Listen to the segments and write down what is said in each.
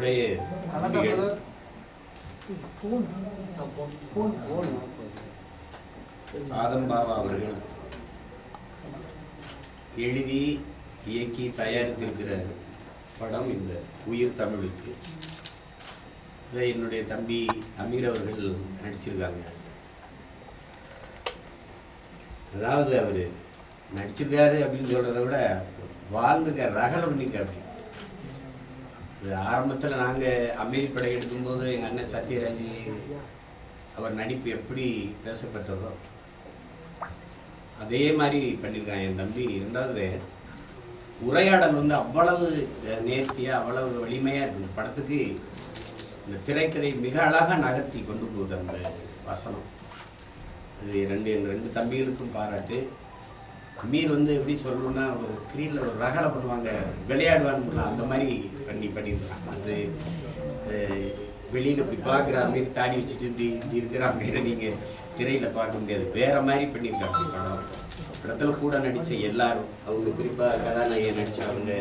நம்முடைய ஆதம் பாபா அவர்கள் எழுதி இயக்கி தயாரித்திருக்கிற படம் இந்த உயிர் தமிழுக்கு. இதை என்னுடைய தம்பி அமீர் அவர்கள் நடிச்சிருக்காங்க. அதாவது அவர் நடிச்சிருக்காரு அப்படின்னு சொல்கிறத விட வாழ்ந்துக்க ரகல பண்ணிக்க அப்படின்னு ஆரம்பத்தில் நாங்கள் அமைதி படை எடுக்கும்போது எங்கள் அண்ணன் சத்யராஜ் அவர் நடிப்பு எப்படி பேசப்பட்டதோ அதே மாதிரி பண்ணியிருக்கான் என் தம்பி ரெண்டாவது உரையாடல் வந்து அவ்வளவு நேர்த்தியாக அவ்வளவு வலிமையாக இருக்குது படத்துக்கு இந்த திரைக்கதை மிக அழகாக நகர்த்தி கொண்டு போகுது அந்த வசனம். அது ரெண்டு என் ரெண்டு தம்பிகளுக்கும் பாராட்டு. அமீர் வந்து எப்படி சொல்லணும்னா ஒரு ஸ்க்ரீனில் ஒரு ரகலை பண்ணுவாங்க. விளையாடுவான்னு அந்த மாதிரி பண்ணி பண்ணியிருக்காங்க அது வெளியில் இப்படி பார்க்குற அமீர் தாடி வச்சுட்டு இப்படி இப்படி இருக்கிற அமீரை நீங்கள் திரையில் பார்க்க முடியாது. வேற மாதிரி பண்ணியிருக்காங்க படம். படத்தில் கூட நடித்த எல்லாரும் அவங்க குறிப்பாக கதாநாயகன் நடித்தவங்க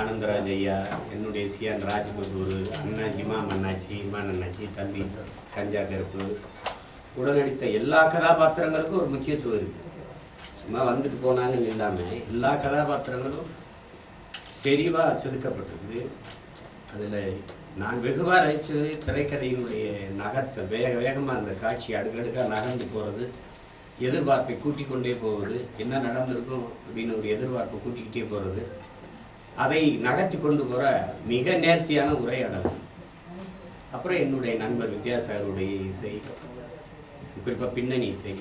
ஆனந்தராஜ் ஐயா என்னுடைய சியான் ராஜ்கபூர் அண்ணா இமாம் அண்ணாச்சி இமான் அண்ணாச்சி தம்பி கஞ்சா கருப்பு கூட நடித்த எல்லா கதாபாத்திரங்களுக்கும் ஒரு முக்கியத்துவம் இருக்குது சும்மா வந்துட்டு போனாங்கன்னு இல்லாமல் எல்லா கதாபாத்திரங்களும் செறிவாக செதுக்கப்பட்டிருக்குது அதில் நான் வெகுவாக ரசித்தது திரைக்கதையினுடைய நகர்த்தை வேக வேகமாக அந்த காட்சி அடுக்கடுக்காக நகர்ந்து போகிறது எதிர்பார்ப்பை கூட்டிக் கொண்டே போவது என்ன நடந்திருக்கும் அப்படின்னு ஒரு எதிர்பார்ப்பை கூட்டிக்கிட்டே போகிறது அதை நகர்த்தி கொண்டு போகிற மிக நேர்த்தியான உரையாடல் அப்புறம் என்னுடைய நண்பர் வித்யாசாகருடைய இசை குறிப்பாக பின்னணி இசை.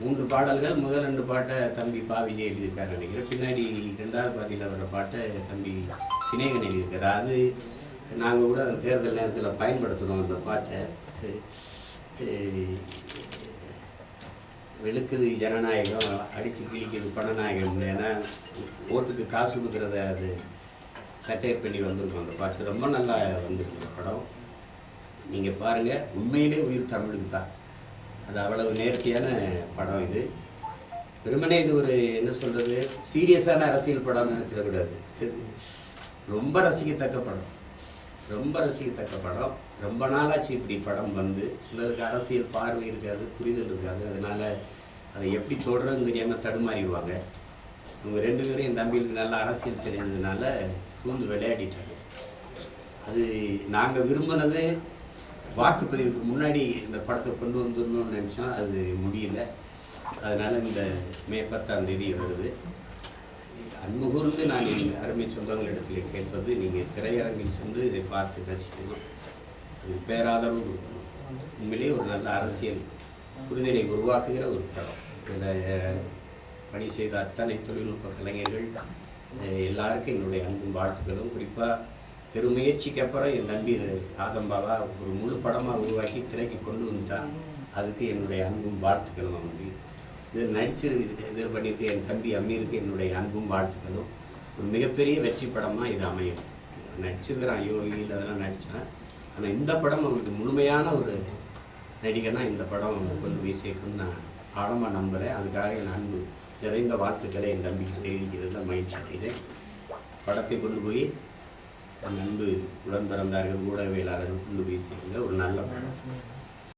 மூன்று பாடல்கள் முதல் ரெண்டு பாட்டை தம்பி பா விஜய் எழுதியிருக்காரு நினைக்கிறேன். பின்னாடி ரெண்டாவது பாதியில் வர்ற பாட்டை தம்பி சினேகன் எழுதியிருக்காரு. அது நாங்கள் கூட அந்த தேர்தல் நேரத்தில் பயன்படுத்துகிறோம் அந்த பாட்டை. வெளுக்குது ஜனநாயகம் அடித்து கிழிக்குது பணநாயகம் ஏன்னா ஓட்டுக்கு காசு கொடுக்குறத அது சட்டையர் பண்ணி வந்திருக்கும் அந்த பாட்டு. ரொம்ப நல்லா வந்திருக்கு படம். நீங்கள் பாருங்கள் உண்மையிலே உயிர் தமிழுக்கு தான். அது அவ்வளவு நேர்த்தியான படம் இது. வெறுமனே இது ஒரு என்ன சொல்கிறது சீரியஸான அரசியல் படம்னு நினச்சிடக்கூடாது ரொம்ப ரசிக்கத்தக்க படம். ரொம்ப ரசிக்கத்தக்க படம். ரொம்ப நாளாச்சு இப்படி படம் வந்து. சிலருக்கு அரசியல் பார்வை இருக்காது புரிதல் இருக்காது. அதனால் அதை எப்படி தொடருன்னு தெரியாமல் தடுமாறிடுவாங்க. இவங்க ரெண்டு பேரும் என் தம்பிகளுக்கு நல்லா அரசியல் தெரிஞ்சதுனால கூந்து விளையாடிட்டாங்க. அது நாங்கள் விரும்பினது வாக்குப்பதிவுக்கு முன்னாடி இந்த படத்தை கொண்டு வந்துடணும்னு நினச்சோம் அது முடியல. அதனால் இந்த மே பத்தாம் தேதி வருது. அன்புகூர்ந்து நான் என் அருமை சொந்தங்களிடத்தில் கேட்பது நீங்கள் திரையரங்கில் சென்று இதை பார்த்து ரசிக்கணும். இது பேராதரவு கொடுக்கணும். உண்மையிலேயே ஒரு நல்ல அரசியல் புரிதலை உருவாக்குகிற ஒரு படம். இதில் பணி செய்த அத்தனை தொழில்நுட்ப கலைஞர்கள் எல்லாருக்கும் என்னுடைய அன்பும் வாழ்த்துக்களும். குறிப்பாக பெருமுயற்சிக்கு அப்புறம் என் தம்பி ஆதம்பாவா ஒரு முழு படமாக உருவாக்கி திரைக்கு கொண்டு வந்துட்டான் அதுக்கு என்னுடைய அன்பும் வாழ்த்துக்களும் அவனுக்கு. இதில் நடிச்சிரு இதில் பண்ணியிருக்கு என் தம்பி அம்மீருக்கு என்னுடைய அன்பும் வாழ்த்துக்களும். ஒரு மிகப்பெரிய வெற்றி படமாக இது அமையும். நடிச்சிருக்கிறான். யோகியில் அதெல்லாம் நடித்தான் ஆனால் இந்த படம் அவனுக்கு முழுமையான ஒரு நடிகனாக இந்த படம் கொண்டு போய் சேர்க்கணும்னு நான் ஆழமாக நம்புகிறேன் அதுக்காக என் அன்பு நிறைந்த வாழ்த்துக்களை என் தம்பிக்கு தெரிவிக்கிறதுல மகிழ்ச்சி அடைகிறேன். படத்தை கொண்டு போய் நண்பு உடன் பிறந்தார்கள் ஊடகவியலாளர்கள் கொண்டு பேசியிருந்த ஒரு நல்ல படம்